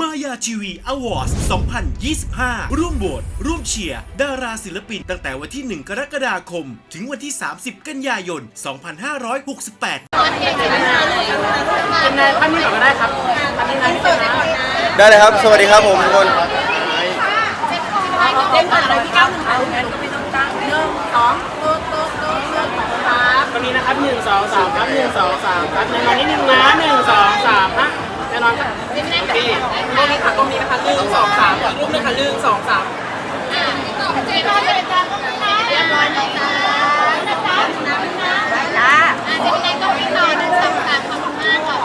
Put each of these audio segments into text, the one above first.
มายาทีวีอวอร์ด2025 ร่วมโหวตร่วมเชียร์ดาราศิลปินตั้งแต่วันที่ 1 กรกฎาคม ถึงวันที่ 30 กันยายน 2568เป็นนายท่านนี้ก่อนก็ได้ครับท่านนี้นายเปิดก่อนได้เลยครับ สวัสดีครับผมทุกคน เล่นผ่านอะไรที่เก้าหนึ่งเอางั้นก็ไม่ต้องตั้งหนึ่งสองโต๊ะโต๊ะโต๊ะโต๊ะครับตอนนี้นะครับหนึ่งสองสามครับหนึ่งสองสามครับในวันนี้หนึ่งนะหนึ่งสองสามฮะ แน่นอนครับโอเคตรงนี้ค่ะตรงนี้นะคะหนึ่งสองสามอีกรูปหนึงค่ะหนึ่งสองสามเรียบร้อยเลยจ้าเรียบร้อยเลยจ้านะคะจ้าอะเจ๊เป็นไงก็พี่ต่อหนึ่งสองสามขอบคุณมากค่ะ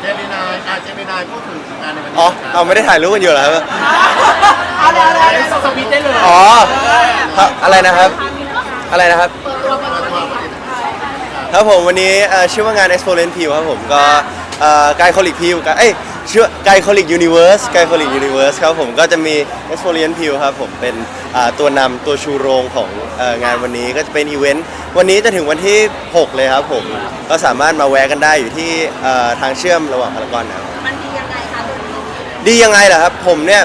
เจมินายอาเจมินายพูดถึงงานในวันนี้อ๋อเอาไม่ได้ถ่ายรูปกันอยู่เหรอครับ เอาเลยเอาเลยสวิตช์ได้เลยอ๋อครับอะไรนะครับ อะไรนะครับ ครับผมวันนี้เอ่อชื่อว่างาน Exponent View ครับผมก็ไกโคลิกพิวเอ้ยชื่อไกโคลิกยูนิเวิร์สไกโคลิกยูนิเวิร์สครับผมก็จะมี Exponent View ครับผมเป็นอ่าตัวนำตัวชูโรงของเอ่องานวันนี้ก็จะเป็นอีเวนต์วันนี้จะถึงวันที่ 6 เลยครับผมก็สามารถมาแวะกันได้อยู่ที่เอ่อทางเชื่อมระหว่างพารากอนนะครับ มันดียังไงคะตัวนี้ดียังไงล่ะครับ ผมเนี่ย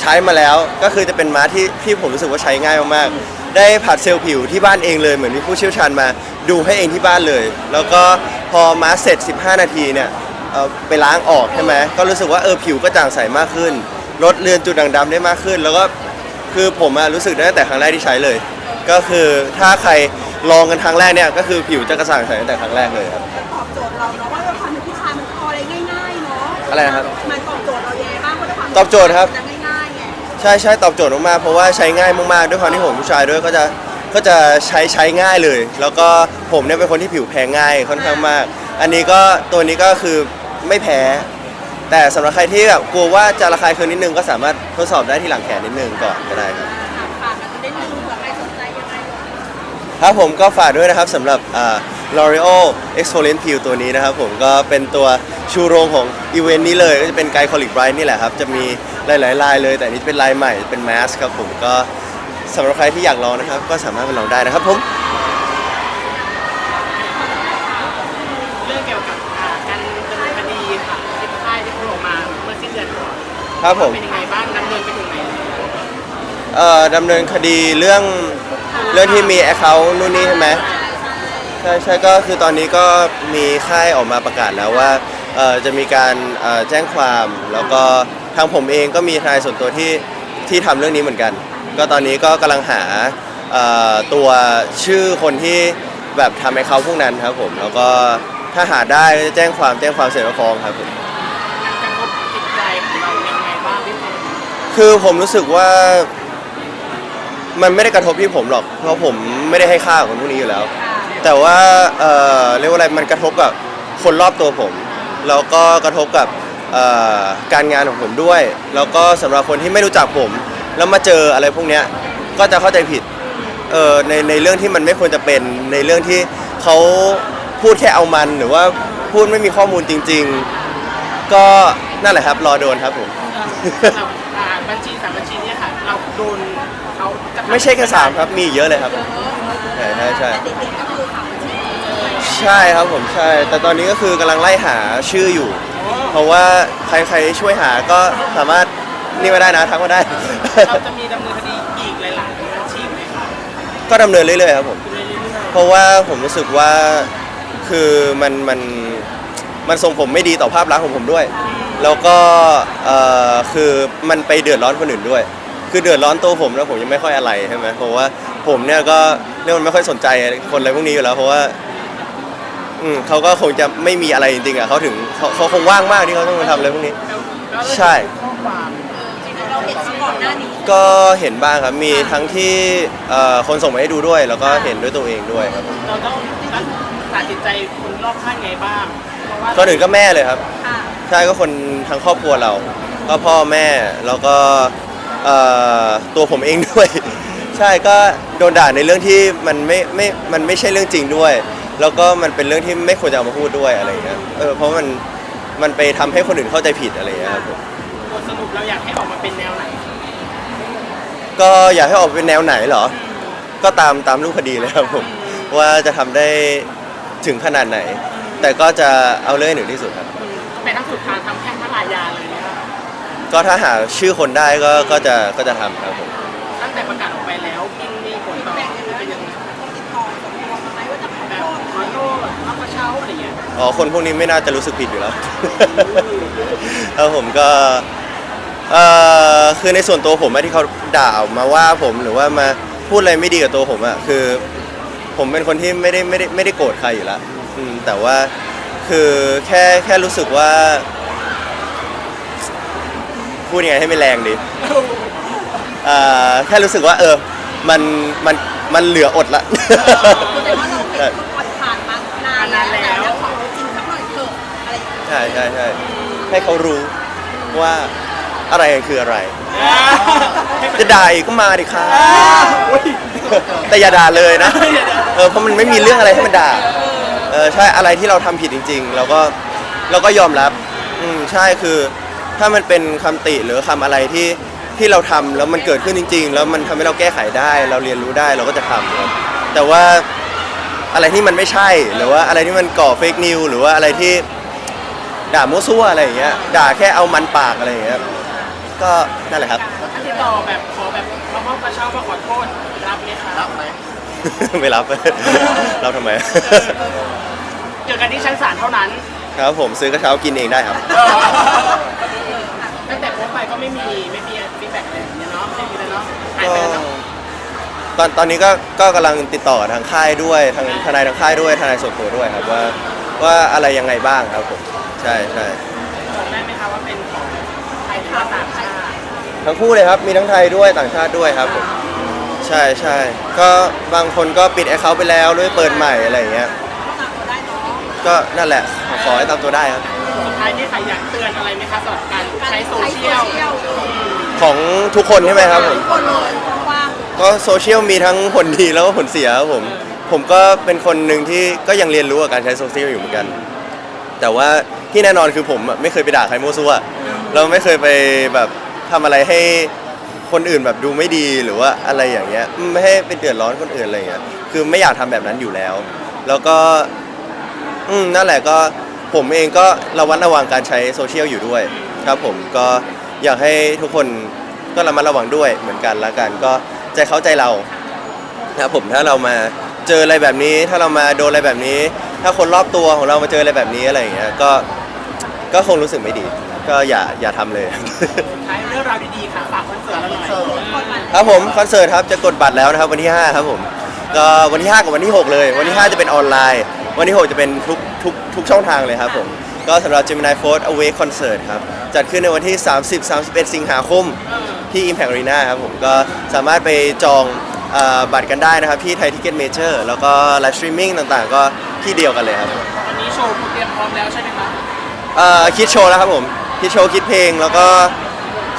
ใช้มาแล้วก็คือจะเป็นม้าที่ที่ผมรู้สึกว่าใช้ง่ายมากๆ ได้ผัดเซลล์ผิวที่บ้านเองเลยเหมือนมีผู้เชี่ยวชาญมาดูให้เองที่บ้านเลย แล้วก็พอม้าเสร็จ 15 นาทีเนี่ยเอ่อไปล้างออกใช่ไหมก็รู้สึกว่าเออผิวก็จางใสมากขึ้น ลดเลือนจุดด่างดำได้มากขึ้น แล้วก็คือผมอะรู้สึกได้ตั้งแต่ครั้งแรกที่ใช้เลย ก็คือถ้าใครลองกันครั้งแรกเนี่ยก็คือผิวจะกระจ่างใสตั้งแต่ครั้งแรกเลยครับ ตอบโจทย์เราเนาะว่าเราความเป็นผู้ชายมันพออะไรง่ายๆเนาะอะไรนะครับมันตอบโจทย์เรายังไงบ้างเพราะด้วยความตอบโจทย์ครับจะง่ายๆไง ใช่ใช่ตอบโจทย์มากๆเพราะว่าใช้ง่ายมากๆด้วยความที่ผมผู้ชายด้วยก็จะก็จะใช้ใช้ง่ายเลย แล้วก็ผมเนี่ยเป็นคนที่ผิวแพ้ง่ายค่อนข้างมาก อันนี้ก็ตัวนี้ก็คือไม่แพ้ แต่สำหรับใครที่แบบกลัวว่าจะระคายเคืองนิดนึงก็สามารถทดสอบได้ที่หลังแขนนิดนึงก่อนก็ได้ครับฝากกันจะได้รู้เผื่อใครสนใจยังไง ครับผมก็ฝากด้วยนะครับสำหรับอ่า L'Oreal Exfoliant Peel ตัวนี้นะครับผมก็เป็นตัวชูโรงของอีเวนต์นี้เลยก็จะเป็นไกโคอลิกไบรท์นี่แหละครับ จะมีหลายๆลายเลย แต่อันนี้เป็นลายใหม่เป็นแมสครับผมก็สำหรับใครที่อยากลองนะครับ ก็สามารถไปลองได้นะครับผม เรื่องเกี่ยวกับอ่าการดำเนินคดีค่ะที่ค่ายที่เขาออกมาเมื่อสิ้นเดือนก่อนครับผม เป็นยังไงบ้างดำเนินไปถึงไหนแล้วเอ่อดำเนินคดีเรื่องเรื่องที่มีแอคเคาท์นู่นนี่ใช่ไหม ใช่ใช่ก็คือตอนนี้ก็มีค่ายออกมาประกาศแล้วว่าเอ่อจะมีการเอ่อแจ้งความแล้วก็ทางผมเองก็มีทนายส่วนตัวที่ที่ทำเรื่องนี้เหมือนกัน ก็ตอนนี้ก็กำลังหาเอ่อตัวชื่อคนที่แบบทำให้เขาพวกนั้นครับผม แล้วก็ถ้าหาได้ก็จะแจ้งความแจ้งความเสร็จแล้วฟ้องครับผม มันกระทบจิตใจของเรายังไงบ้างพี่พงศ์คือผมรู้สึกว่ามันไม่ได้กระทบที่ผมหรอก เพราะผมไม่ได้ให้ค่ากับคนพวกนี้อยู่แล้ว แต่ว่าเอ่อเรียกว่าอะไรมันกระทบกับคนรอบตัวผม แล้วก็กระทบกับเอ่อการงานของผมด้วย แล้วก็สำหรับคนที่ไม่รู้จักผม แล้วมาเจออะไรพวกเนี้ยก็จะเข้าใจผิดเออในในเรื่องที่มันไม่ควรจะเป็นในเรื่องที่เขาพูดแค่เอามันหรือว่าพูดไม่มีข้อมูลจริง ๆ ก็นั่นแหละครับรอโดนครับผมเราอ่าบัญชีสามบัญชีเนี้ค่ะ เราโดนเขากระทำไม่ใช่แค่สามครับมีอีกเยอะเลยครับ ใช่ใช่ใช่ แต่เด็กๆก็คือสามบัญชี ใช่ครับผมใช่ แต่ตอนนี้ก็คือกำลังไล่หาชื่ออยู่ เพราะว่าใครใครช่วยหาก็สามารถนี่มาได้นะทักมาได้ เราจะมีดำเนินคดีอีกหลายๆบัญชีไหมคะก็ดำเนินเรื่อยๆครับผมเรื่อยเพราะว่าผมรู้สึกว่าคือมันมันมันส่งผมไม่ดีต่อภาพลักษณ์ของผมด้วย แล้วก็เอ่อคือมันไปเดือดร้อนคนอื่นด้วย คือเดือดร้อนตัวผมแล้วผมยังไม่ค่อยอะไรใช่ไหมเพราะว่าผมเนี่ยก็เรื่องมันไม่ค่อยสนใจคนอะไรพวกนี้อยู่แล้วเพราะว่า อืมเขาก็คงจะไม่มีอะไรจริงๆอะเขาถึงเขาเขาคงว่างมากที่เขาต้องมาทำอะไรพวกนี้ๆแล้วใช่ข้อความเราเห็นก่อนหน้านี้ก็เห็นบ้างครับ มีทั้งที่เอ่อคนส่งมาให้ดูด้วย แล้วก็เห็นด้วยตัวเองด้วยครับ เราต้องรักษาจิตใจคนรอบข้างไงบ้าง เพราะว่าก็หนึ่งก็แม่เลยครับ ค่ะใช่ก็คนทั้งครอบครัวเรา ก็พ่อแม่แล้วก็เอ่อตัวผมเองด้วย ใช่ก็โดนด่าในเรื่องที่มันไม่ไม่มันไม่ใช่เรื่องจริงด้วย แล้วก็มันเป็นเรื่องที่ไม่ควรจะเอามาพูดด้วยอะไรอย่างเงี้ยเออเพราะมันมันไปทำให้คนอื่นเข้าใจผิดอะไรอย่างเงี้ยครับผมบทสรุปเราอยากให้ออกมาเป็นแนวไหนก็อยากให้ออกเป็นแนวไหนเหรอ ก็ตามตามรูปคดีเลยครับผมว่าจะทำได้ถึงขนาดไหน แต่ก็จะเอาเรื่องให้ถึงที่สุดครับ ไปทั้งสุดทางทำแข่งทั้งหลายยาเลยนะครับก็ถ้าหาชื่อคนได้ก็ก็จะก็จะทำครับผม ตั้งแต่ประกาศออกไปแล้วมีมีผลต่อเป็นยังไงแบบขอโทษรับกระเช้า อ๋อคนพวกนี้ไม่น่าจะรู้สึกผิดอยู่แล้ว แล้วผมก็เอ่อคือในส่วนตัวผมอะที่เขาด่ามาว่าผมหรือว่ามาพูดอะไรไม่ดีกับตัวผมอะคือ ผมเป็นคนที่ไม่ได้ไม่ได้ไม่ได้โกรธใครอยู่แล้วอืมแต่ว่าคือแค่แค่รู้สึกว่า พูดยังไงให้ไม่แรงดีอ่าแค่รู้สึกว่า เออ มันมันมันเหลืออดละแต่ว่าเราเห็น ใช่ใช่ใช่ให้เขารู้ว่าอะไรคืออะไร จะด่าอีกก็มาดิครับแต่อย่าด่าเลยนะ เออเพราะมันไม่มีเรื่องอะไรให้มันด่า เออใช่อะไรที่เราทำผิดจริง ๆ เราก็เราก็ยอมรับ อืมใช่คือถ้ามันเป็นคำติหรือคำอะไรที่ที่เราทำแล้วมันเกิดขึ้นจริง ๆ แล้วมันทำให้เราแก้ไขได้ เราเรียนรู้ได้เราก็จะทำครับแต่ว่าอะไรที่มันไม่ใช่หรือว่าอะไรที่มันก่อเฟกนิวหรือว่าอะไรที่ ด่ามั่วซั่วอะไรอย่างเงี้ยด่าแค่เอามันปากอะไรอย่างเงี้ยก็นั่นแหละครับถ้าติดต่อแบบขอแบบมามอบกระเช้ามาขอโทษรับไหมครับรับไหมไม่รับ รับทำไม เจอกันที่ชั้นศาลเท่านั้น ครับผมซื้อกระเช้ากินเองได้ครับ ตั้งแต่โพสต์ไปก็ไม่มีไม่มีฟีดแบ็กเลยเนาะไม่มีเลยเนาะหายก็ไปแล้วเนาะตอนตอนนี้ก็ก็กำลังติดต่อกับทางค่ายด้วยทางทนายทางค่ายด้วยทนายส่วนตัวด้วยครับว่าว่าอะไรยังไงบ้างครับผม ใช่ใช่บอกได้ไหมคะว่าเป็นของไทยหรือว่าต่างชาติทั้งคู่เลยครับมีทั้งไทยด้วยต่างชาติด้วยครับผมใช่ใช่ก็บางคนก็ปิดแอคเคาท์ไปแล้วด้วยเปิดใหม่อะไรอย่างเงี้ยก็นั่นแหละขอขอให้ตามตัวได้ครับ สุดท้ายนี่ใครอยากเตือนอะไรไหมคะสำหรับการใช้โซเชียลของทุกคนใช่ไหมครับผมคนเลยว่างก็โซเชียลมีทั้งผลดีแล้วก็ผลเสียครับผม ผมก็เป็นคนหนึ่งที่ก็ยังเรียนรู้กับการใช้โซเชียลอยู่เหมือนกัน แต่ว่า ที่แน่นอนคือผมอะไม่เคยไปด่าใครมั่วซั่วเราไม่เคยไปแบบทำอะไรให้คนอื่นแบบดูไม่ดีหรือว่าอะไรอย่างเงี้ยไม่ให้เป็นเดือดร้อนคนอื่นอะไรอย่างเงี้ยคือไม่อยากทำแบบนั้นอยู่แล้ว แล้วก็ อืมนั่นแหละก็ผมเองก็ระวัดระวังการใช้โซเชียลอยู่ด้วยครับผมก็อยากให้ทุกคนก็ระมัดระวังด้วยเหมือนกันละกันก็ใจเขาใจเรานะครับผมถ้าเรามาเจออะไรแบบนี้ ถ้าเรามาโดนอะไรแบบนี้ ถ้าคนรอบตัวของเรามาเจออะไรแบบนี้อะไรอย่างเงี้ยก็ก็คงรู้สึกไม่ดี ก็อย่าอย่าทำเลย ท้ายเรื่องราวดีๆค่ะฝากคอนเสิร์ตเราหน่อยครับผมคอนเสิร์ตครับจะกดบัตรแล้วนะครับวันที่ 5 ครับผมก็วันที่ 5 กับวันที่ 6 เลย วันที่ 5 จะเป็นออนไลน์ วันที่ 6 จะเป็นทุกทุกทุกช่องทางเลยครับผม ก็สำหรับ Gemini Force Awake Concert ครับ จัดขึ้นในวันที่ 30 31 สิงหาคมที่ Impact Arena ครับผม ก็สามารถไปจองเอ่อ บัตรกันได้นะครับที่ไทยทิเก็ตเมเจอร์แล้วก็ไลฟ์สตรีมมิ่งต่างๆ ก็ที่เดียวกันเลยครับวันนี้โชว์เตรียมพร้อมแล้วใช่ไหมคะเอ่อคิดโชว์แล้วครับผมคิดโชว์คิดเพลงแล้วก็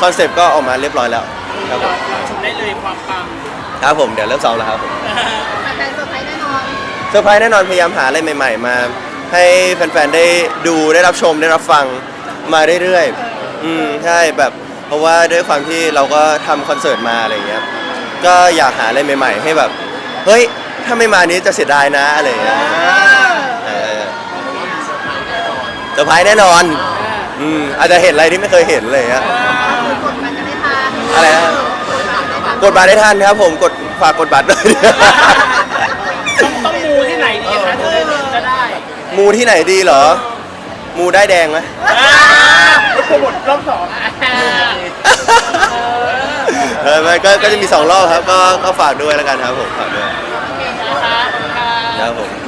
คอนเซปต์ก็ออกมาเรียบร้อยแล้วครับผมเราชมได้เลยความปังครับผมเดี๋ยวเริ่มซ้อมแล้วครับผมแต่เซอร์ไพรส์แน่นอนเซอร์ไพรส์แน่นอนพยายามหาอะไรใหม่ๆมา ให้แฟนๆได้ดูได้รับชมได้รับฟังมาเรื่อยๆอืมใช่แบบเพราะว่าด้วยความที่เราก็ทำคอนเสิร์ตมาอะไรอย่างเงี้ย ก็อยากหาอะไรใหม่ๆ ให้แบบ เฮ้ย ถ้าไม่มานี้จะเสียดายนะอะไรอย่างเงี้ยเออเซอร์ไพรส์แน่นอน อืมอาจจะเห็นอะไรที่ไม่เคยเห็นอะไรอย่างเงี้ยกดมันจะไม่ทันอะไรนะ กดบัตรได้ทันครับผมกดฝากกดบัตรด้วย ต้องต้องมูที่ไหนดีคะถึงจะจะได้มูที่ไหนดีเหรอ มูได้แดงไหมโปรโมทรอบสองอะเออไม่ก็ก็จะมีสองรอบครับ ก็ก็ฝากด้วยแล้วกันครับผมฝากด้วย โอเคนะคะขอบคุณค่ะ ครับผม